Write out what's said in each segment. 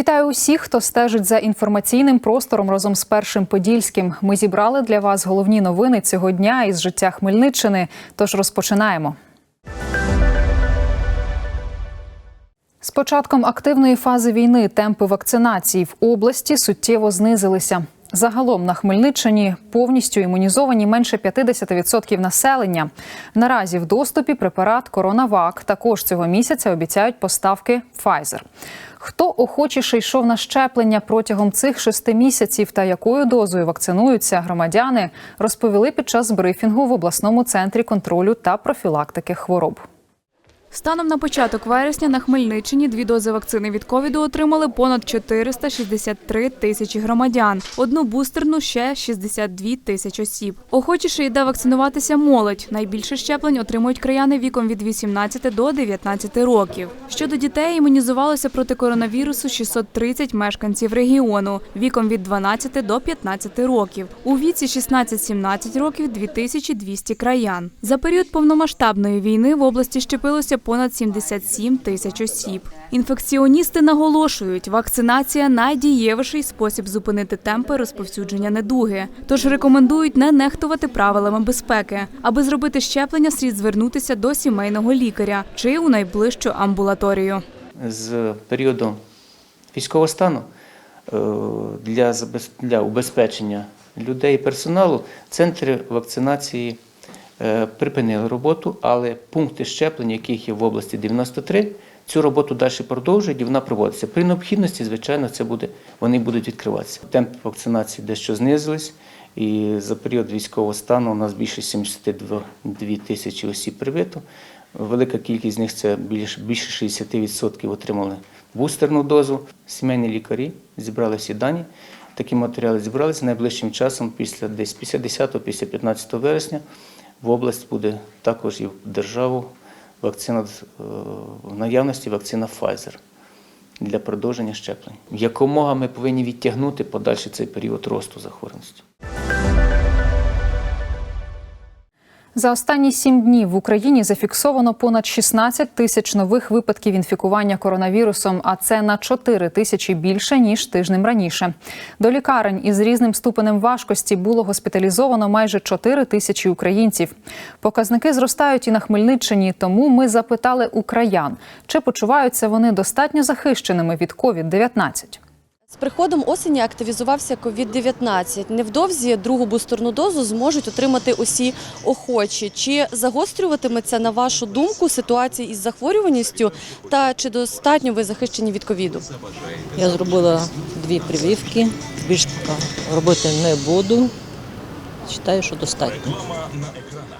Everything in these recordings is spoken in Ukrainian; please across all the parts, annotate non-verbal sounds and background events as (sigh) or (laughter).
Вітаю усіх, хто стежить за інформаційним простором разом з першим подільським. Ми зібрали для вас головні новини цього дня із життя Хмельниччини. Тож розпочинаємо. З початком активної фази війни темпи вакцинації в області суттєво знизилися. Загалом на Хмельниччині повністю імунізовані менше 50% населення. Наразі в доступі препарат Коронавак. Також цього місяця обіцяють поставки Pfizer. Хто охочіше йшов на щеплення протягом цих шести місяців та якою дозою вакцинуються громадяни, розповіли під час брифінгу в обласному центрі контролю та профілактики хвороб. Станом на початок вересня на Хмельниччині дві дози вакцини від ковіду отримали понад 463 тисячі громадян. Одну бустерну ще 62 тисяч осіб. Охочіше йде вакцинуватися молодь. Найбільше щеплень отримують краяни віком від 18 до 19 років. Щодо дітей імунізувалося проти коронавірусу 630 мешканців регіону віком від 12 до 15 років. У віці 16-17 років 2200 краян. За період повномасштабної війни в області щепилося понад 77 тисяч осіб. Інфекціоністи наголошують, вакцинація найдієвіший спосіб зупинити темпи розповсюдження недуги. Тож рекомендують не нехтувати правилами безпеки. Аби зробити щеплення, слід звернутися до сімейного лікаря чи у найближчу амбулаторію. з періоду військового стану е, для, для людей персоналу центри вакцинації припинили роботу, але пункти щеплення, яких є в області 93, цю роботу далі продовжують і вона проводиться. При необхідності, звичайно, це буде, вони будуть відкриватися. Темпи вакцинації дещо знизились. І за період військового стану у нас більше 72 тисячі осіб привито. Велика кількість з них це більше, більше 60% отримали бустерну дозу. Сімейні лікарі зібрали всі дані. Такі матеріали зібралися найближчим часом, після десь після 10 після 15 вересня, в область буде також і в державу вакцина е, в наявності вакцина Pfizer для продовження щеплень. Якомога ми повинні відтягнути подальший цей період росту захворюваності. За останні сім днів в Україні зафіксовано понад 16 тисяч нових випадків інфікування коронавірусом, а це на 4 тисячі більше ніж тижнем раніше. До лікарень із різним ступенем важкості було госпіталізовано майже 4 тисячі українців. Показники зростають і на Хмельниччині, тому ми запитали у краян, чи почуваються вони достатньо захищеними від COVID-19. З приходом осені активізувався COVID-19. Невдовзі другу бустерну дозу зможуть отримати усі охочі. Чи загострюватиметься, на вашу думку, ситуація із захворюваністю та чи достатньо ви захищені від ковіду? Я зробила дві прививки, більш робити не буду. Вважаю, що достатньо.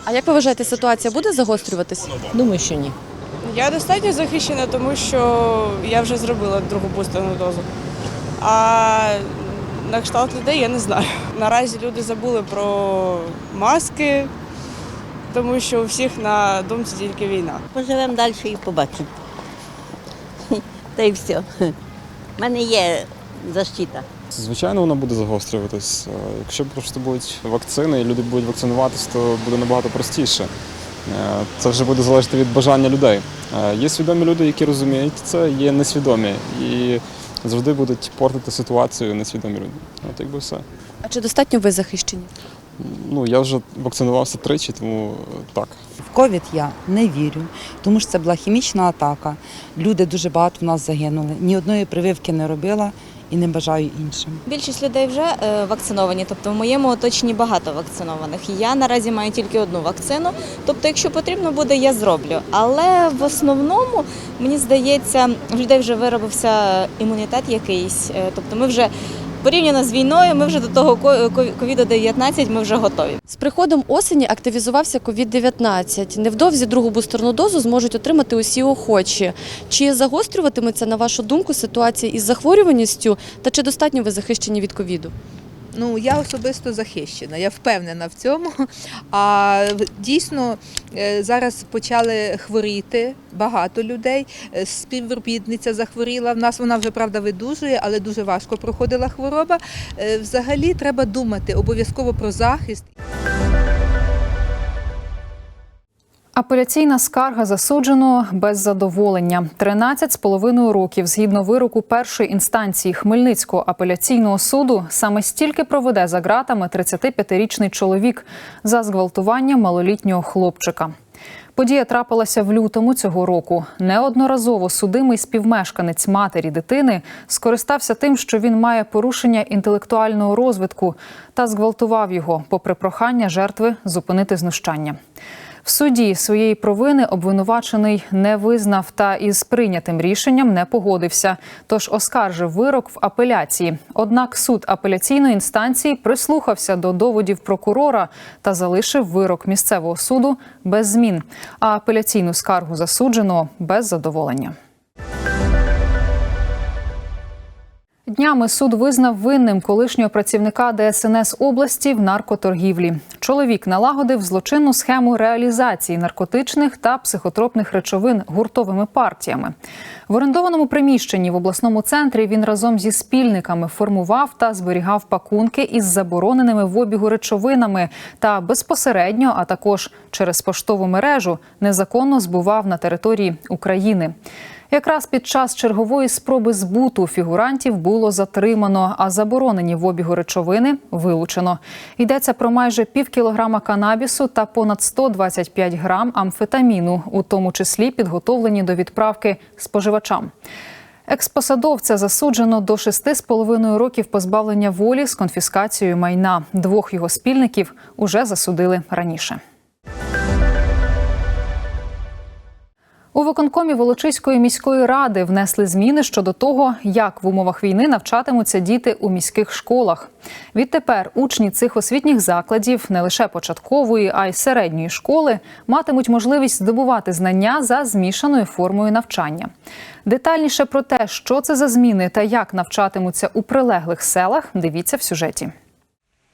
А як ви вважаєте, ситуація буде загострюватись? Думаю, що ні. Я достатньо захищена, тому що я вже зробила другу бустерну дозу. А на кшталт людей я не знаю. (laughs) Наразі люди забули про маски, тому що у всіх на думці тільки війна. Поживемо далі і побачимо. (laughs) Та й все. У мене є защита. Звичайно, воно буде загострюватись. Е, Якщо просто будуть вакцини і люди будуть вакцинуватись, то буде набагато простіше. Е, Це вже буде залежати від бажання людей. Е, Є свідомі люди, які розуміють це, є несвідомі і завжди будуть портити ситуацію несвідомі люди. От якби все. А чи достатньо ви захищені? Ну я вже вакцинувався тричі, тому е, так. В ковід я не вірю, тому що це була хімічна атака. Люди дуже багато в нас загинули. Ні одної прививки не робила і не бажаю іншим. Більшість людей вже е, вакциновані, тобто в моєму оточенні багато вакцинованих. Я наразі маю тільки одну вакцину. Тобто, якщо потрібно буде, я зроблю. Але в основному мені здається, в людей вже виробився імунітет якийсь. Е, Тобто, ми вже порівняно з війною, ми вже до того covid 19 ми вже готові. З приходом осені активізувався COVID-19. Невдовзі другу бустерну дозу зможуть отримати усі охочі. Чи загострюватиметься, на вашу думку, ситуація із захворюваністю та чи достатньо ви захищені від ковіду? Ну, я особисто захищена, я впевнена в цьому. А дійсно е, зараз почали хворіти багато людей. Е, Співробітниця захворіла в нас, вона вже правда видужує, але дуже важко проходила хвороба. Е, Взагалі треба думати обов'язково про захист. Апеляційна скарга засудженого без задоволення. 13,5 років згідно вироку першої інстанції Хмельницького апеляційного суду саме стільки проведе за ґратами 35-річний чоловік за зґвалтування малолітнього хлопчика. Подія трапилася в лютому цього року. Неодноразово судимий співмешканець матері дитини скористався тим, що він має порушення інтелектуального розвитку та зґвалтував його, попри прохання жертви зупинити знущання. В суді своєї провини обвинувачений не визнав та із прийнятим рішенням не погодився, тож оскаржив вирок в апеляції. Однак суд апеляційної інстанції прислухався до доводів прокурора та залишив вирок місцевого суду без змін, а апеляційну скаргу засудженого без задоволення. Днями суд визнав винним колишнього працівника ДСНС області в наркоторгівлі. Чоловік налагодив злочинну схему реалізації наркотичних та психотропних речовин гуртовими партіями. В орендованому приміщенні в обласному центрі він разом зі спільниками формував та зберігав пакунки із забороненими в обігу речовинами та безпосередньо, а також через поштову мережу, незаконно збував на території України. Якраз під час чергової спроби збуту фігурантів було затримано, а заборонені в обігу речовини вилучено. Йдеться про майже пів кілограма канабісу та понад 125 грам амфетаміну, у тому числі підготовлені до відправки споживачам. Експосадовця засуджено до 6,5 років позбавлення волі з конфіскацією майна. Двох його спільників уже засудили раніше. У виконкомі Волочиської міської ради внесли зміни щодо того, як в умовах війни навчатимуться діти у міських школах. Відтепер учні цих освітніх закладів не лише початкової, а й середньої школи матимуть можливість здобувати знання за змішаною формою навчання. Детальніше про те, що це за зміни та як навчатимуться у прилеглих селах, дивіться в сюжеті.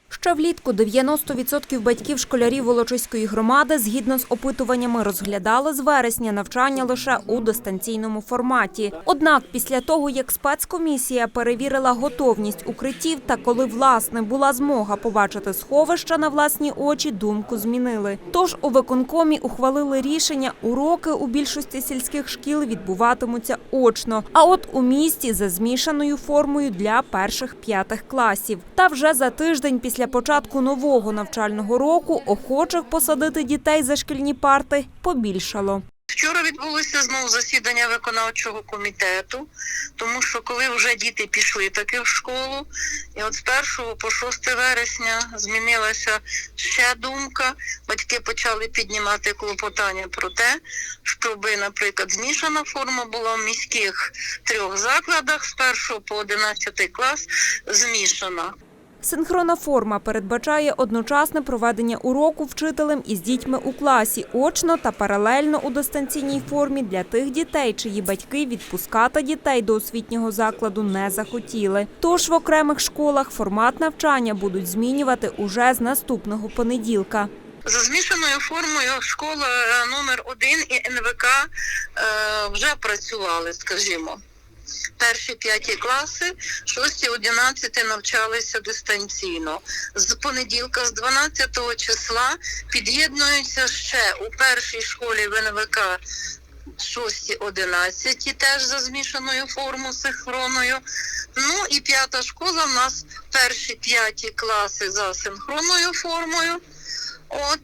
Ще влітку 90% батьків школярів Волочиської громади згідно з опитуваннями розглядали з вересня навчання лише у дистанційному форматі. Однак після того, як спецкомісія перевірила готовність укриттів та коли власне була змога побачити сховища на власні очі, думку змінили. Тож у виконкомі ухвалили рішення, уроки у більшості сільських шкіл відбуватимуться очно. А от у місті за змішаною формою для перших п'ятих класів. Та вже за тиждень після початку нового навчального року охочих посадити дітей за шкільні парти побільшало. Вчора відбулося знову засідання виконавчого комітету, тому що коли вже діти пішли таки в школу, і от з 1 по 6 вересня змінилася ще думка. Батьки почали піднімати клопотання про те, щоб, наприклад, змішана форма була в міських трьох закладах з 1 по 11 клас змішана. Синхронна форма передбачає одночасне проведення уроку вчителем із дітьми у класі, очно та паралельно у дистанційній формі для тих дітей, чиї батьки відпускати дітей до освітнього закладу не захотіли. Тож в окремих школах формат навчання будуть змінювати уже з наступного понеділка. За змішаною формою школа е, номер 1 і НВК е, вже працювали, скажімо. Перші п'яті класи, шості, одинадцяти навчалися дистанційно. З понеділка, з 12 числа, під'єднуються ще у першій школі в НВК 6-11 теж за змішаною формою синхронною. Ну і п'ята школа в нас перші п'яті класи за синхронною формою. От,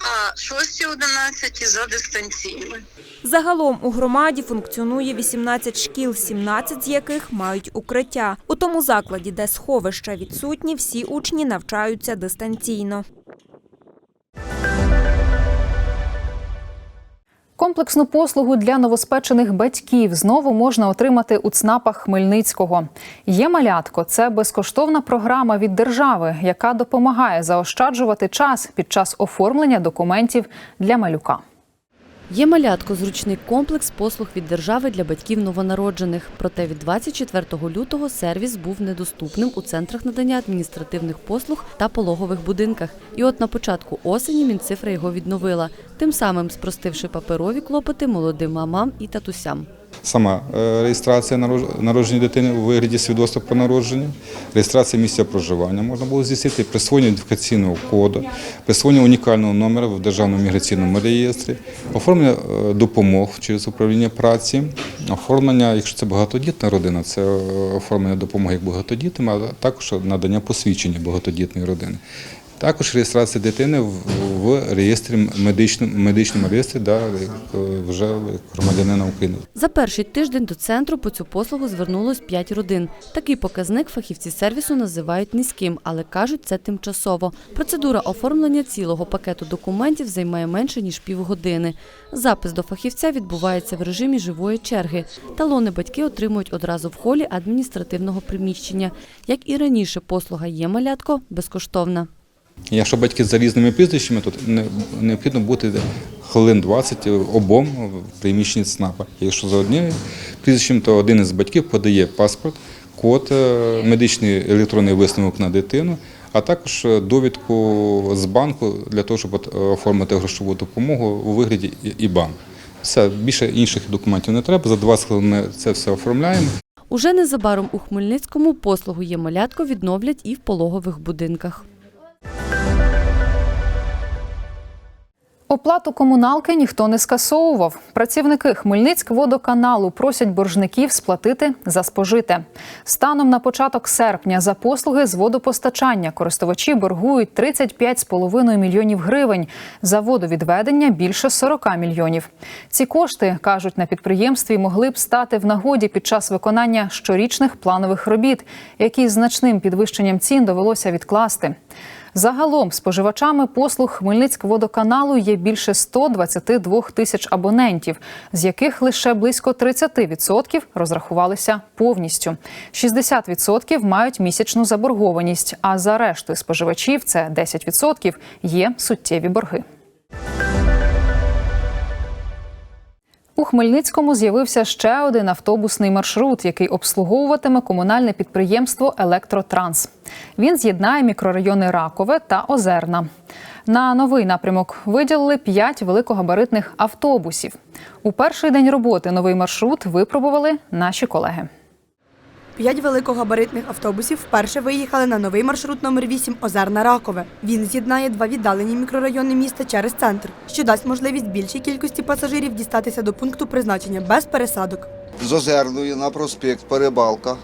а 6-11 за дистанційною. Загалом у громаді функціонує 18 шкіл, 17 з яких мають укриття. У тому закладі, де сховища відсутні, всі учні навчаються дистанційно. Комплексну послугу для новоспечених батьків знову можна отримати у ЦНАПах Хмельницького. Є малятко це безкоштовна програма від держави, яка допомагає заощаджувати час під час оформлення документів для малюка. Є малятко зручний комплекс послуг від держави для батьків новонароджених. Проте від 24 лютого сервіс був недоступним у центрах надання адміністративних послуг та пологових будинках. І от на початку осені Мінцифра його відновила, тим самим спростивши паперові клопоти молодим мамам і татусям. Сама е, реєстрація народження дитини у вигляді свідоцтва про народження, реєстрація місця проживання можна було здійснити, присвоєння ідентифікаційного коду, присвоєння унікального номера в Державному міграційному реєстрі, оформлення е, допомог через управління праці, оформлення, якщо це багатодітна родина, це е, оформлення допомоги як багатодітним, а також надання посвідчення багатодітної родини. Також реєстрація дитини в, реєстрі медичному, медичному реєстрі да, е, вже громадянина України. За перший тиждень до центру по цю послугу звернулось 5 родин. Такий показник фахівці сервісу називають низьким, але кажуть, це тимчасово. Процедура оформлення цілого пакету документів займає менше ніж півгодини. Запис до фахівця відбувається в режимі живої черги. Талони батьки отримують одразу в холі адміністративного приміщення. Як і раніше, послуга є малятко безкоштовна. Якщо батьки за різними прізвищами, то необхідно бути хвилин 20 обом в приміщенні ЦНАПа. Якщо за одним прізвищем, то один із батьків подає паспорт, код, е, медичний електронний висновок на дитину, а також е, довідку з банку для того, щоб е, оформити грошову допомогу у вигляді ІБАН. Все, більше інших документів не треба. За 20 хвилин ми це все оформляємо. Уже незабаром у Хмельницькому послугу є малятко відновлять і в пологових будинках. Оплату комуналки ніхто не скасовував. Працівники Хмельницькводоканалу просять боржників сплатити за спожите. Станом на початок серпня за послуги з водопостачання користувачі боргують 35,5 мільйонів гривень. За водовідведення більше 40 мільйонів. Ці кошти, кажуть на підприємстві, могли б стати в нагоді під час виконання щорічних планових робіт, які з значним підвищенням цін довелося відкласти. Загалом споживачами послуг Хмельницькводоканалу є більше 122 тисяч абонентів, з яких лише близько 30% розрахувалися повністю. 60% мають місячну заборгованість, а за решту споживачів це 10% є суттєві борги. У Хмельницькому з'явився ще один автобусний маршрут, який обслуговуватиме комунальне підприємство Електротранс. Він з'єднає мікрорайони Ракове та Озерна. На новий напрямок виділили п'ять великогабаритних автобусів. У перший день роботи новий маршрут випробували наші колеги. П'ять великогабаритних автобусів вперше виїхали на новий маршрут номер 8 Озерна Ракове. Він з'єднає два віддалені мікрорайони міста через центр, що дасть можливість більшій кількості пасажирів дістатися до пункту призначення без пересадок. з Озерної на проспект Перебалка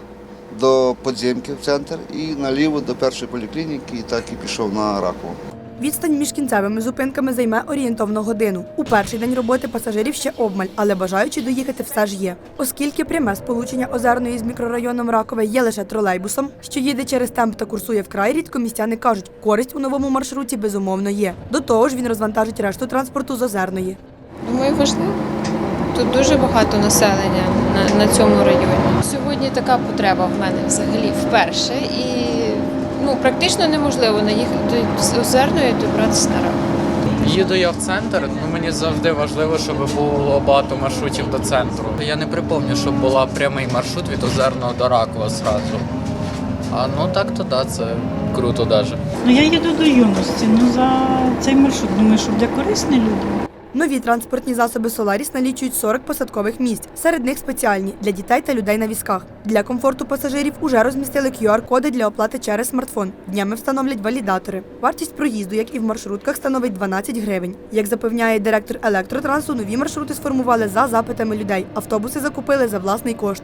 до подземки в центр і наліво до першої поліклініки, і так і пішов на Ракову. Відстань між кінцевими зупинками займе орієнтовно годину. У перший день роботи пасажирів ще обмаль, але бажаючи доїхати все ж є. Оскільки пряме сполучення Озерної з мікрорайоном Ракове є лише тролейбусом, що їде через темп та курсує вкрай рідко, містяни кажуть, користь у новому маршруті безумовно є. До того ж, він розвантажить решту транспорту з Озерної. Думаю, важливо. Тут дуже багато населення на, на цьому районі. Сьогодні така потреба в мене взагалі вперше. І ну, практично неможливо наїхати з Озерної добратися на раку. Їду я в центр, ну мені завжди важливо, щоб було багато маршрутів до центру. Я не припомню, щоб була прямий маршрут від Озерного до Ракова зразу. А ну так то да, це круто даже. Ну я їду до юності. Ну за цей маршрут думаю, що буде корисний людям. Нові транспортні засоби Соларіс налічують 40 посадкових місць. Серед них спеціальні для дітей та людей на візках. Для комфорту пасажирів уже розмістили QR-коди для оплати через смартфон. Днями встановлять валідатори. Вартість проїзду, як і в маршрутках, становить 12 гривень. Як запевняє директор електротрансу, нові маршрути сформували за запитами людей. Автобуси закупили за власний кошт.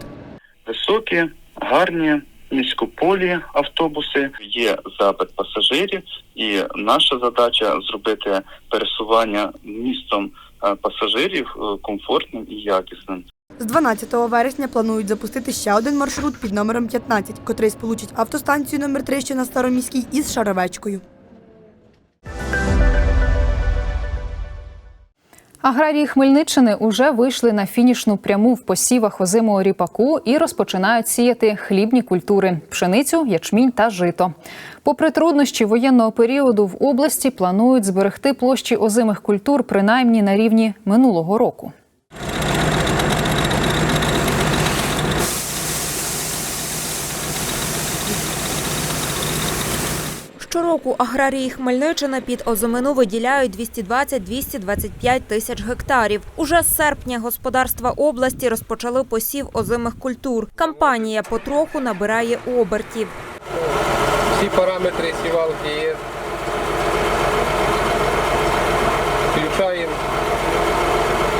високі, гарні, низькополі автобуси. Є запит пасажирів, і наша задача зробити пересування містом е, пасажирів е, комфортним і якісним. З 12 вересня планують запустити ще один маршрут під номером 15, котрий сполучить автостанцію номер 3 що на Староміській із Шаровечкою. Аграрії Хмельниччини уже вийшли на фінішну пряму в посівах озимого ріпаку і розпочинають сіяти хлібні культури пшеницю, ячмінь та жито. Попри труднощі воєнного періоду в області планують зберегти площі озимих культур принаймні на рівні минулого року. Щороку аграрії Хмельниччини під озимину виділяють 220-225 тисяч гектарів. Уже з серпня господарства області розпочали посів озимих культур. Кампанія потроху набирає обертів. Всі параметри сівалки є. Включаємо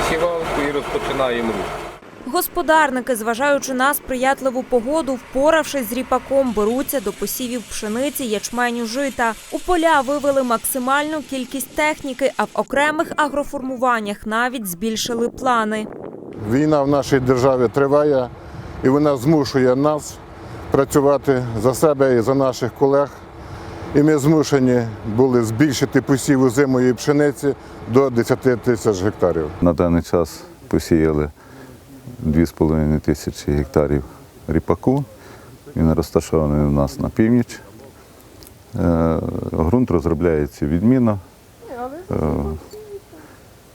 сівалку і розпочинаємо рух. Господарники, зважаючи на сприятливу погоду, впоравшись з ріпаком, беруться до посівів пшениці, ячменю, жита. У поля вивели максимальну кількість техніки, а в окремих агроформуваннях навіть збільшили плани. Війна в нашій державі триває, і вона змушує нас працювати за себе і за наших колег. І ми змушені були збільшити посів озимої пшениці до 10 тисяч гектарів. На даний час посіяли 2,5 тисячі гектарів ріпаку. Він розташований у нас на північ. Е, Ґрунт розробляється відмінно. Е,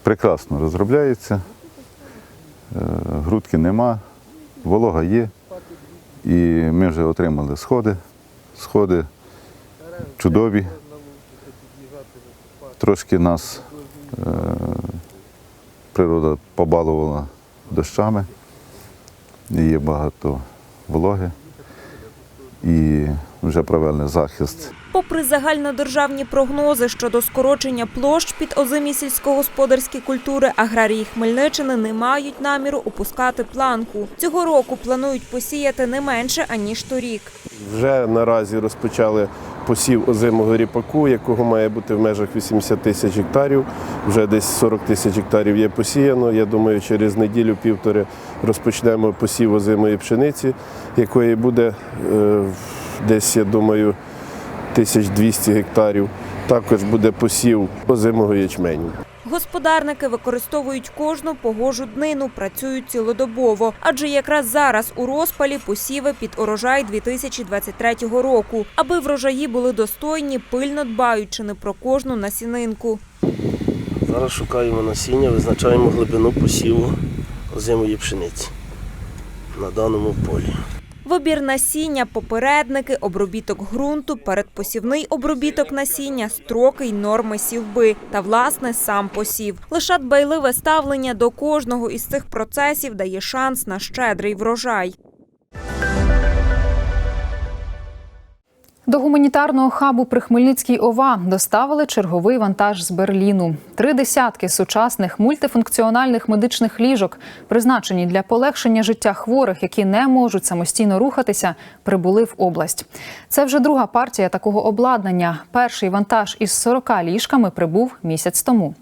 Прекрасно розробляється. Е, Грудки нема, волога є. І ми вже отримали сходи. Сходи чудові. Трошки нас е, природа побалувала дощами, є багато вологи і вже провели захист. Попри загальнодержавні прогнози щодо скорочення площ під озимі сільськогосподарські культури, аграрії Хмельниччини не мають наміру опускати планку. Цього року планують посіяти не менше аніж торік. Вже наразі розпочали посів озимого ріпаку, якого має бути в межах 80 тисяч гектарів. Вже десь 40 тисяч гектарів є посіяно. Я думаю, через неділю-півтори розпочнемо посів озимої пшениці, якої буде е, десь, я думаю, 1200 гектарів. Також буде посів озимого ячменю. Господарники використовують кожну погожу днину, працюють цілодобово, адже якраз зараз у розпалі посіви під урожай 2023 року. Аби врожаї були достойні, пильно дбають чи не про кожну насінинку. Зараз шукаємо насіння, визначаємо глибину посіву озимої пшениці на даному полі. Вибір насіння, попередники, обробіток ґрунту, передпосівний обробіток насіння, строки й норми сівби та, власне, сам посів. Лише дбайливе ставлення до кожного із цих процесів дає шанс на щедрий врожай. До гуманітарного хабу при Хмельницькій ОВА доставили черговий вантаж з Берліну. Три десятки сучасних мультифункціональних медичних ліжок, призначені для полегшення життя хворих, які не можуть самостійно рухатися, прибули в область. Це вже друга партія такого обладнання. Перший вантаж із 40 ліжками прибув місяць тому.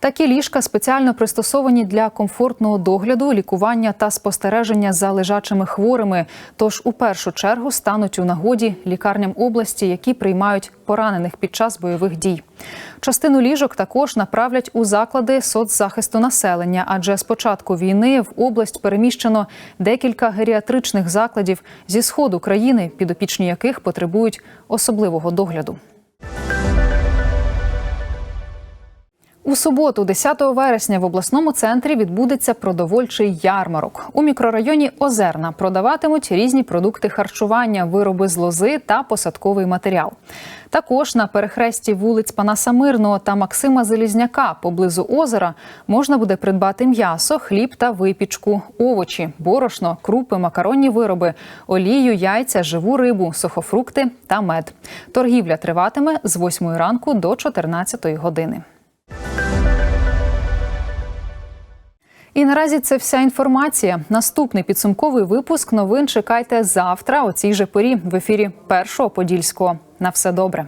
Такі ліжка спеціально пристосовані для комфортного догляду, лікування та спостереження за лежачими хворими. Тож у першу чергу стануть у нагоді лікарням області, які приймають поранених під час бойових дій. Частину ліжок також направлять у заклади соцзахисту населення, адже з початку війни в область переміщено декілька геріатричних закладів зі сходу країни, підопічні яких потребують особливого догляду. У суботу, 10 вересня, в обласному центрі відбудеться продовольчий ярмарок. У мікрорайоні Озерна продаватимуть різні продукти харчування, вироби з лози та посадковий матеріал. Також на перехресті вулиць Панаса Мирного та Максима Залізняка поблизу озера можна буде придбати м'ясо, хліб та випічку, овочі, борошно, крупи, макаронні вироби, олію, яйця, живу рибу, сухофрукти та мед. Торгівля триватиме з 8 ранку до 14 години. І наразі це вся інформація. Наступний підсумковий випуск новин чекайте завтра о цій же порі в ефірі Першого Подільського. На все добре.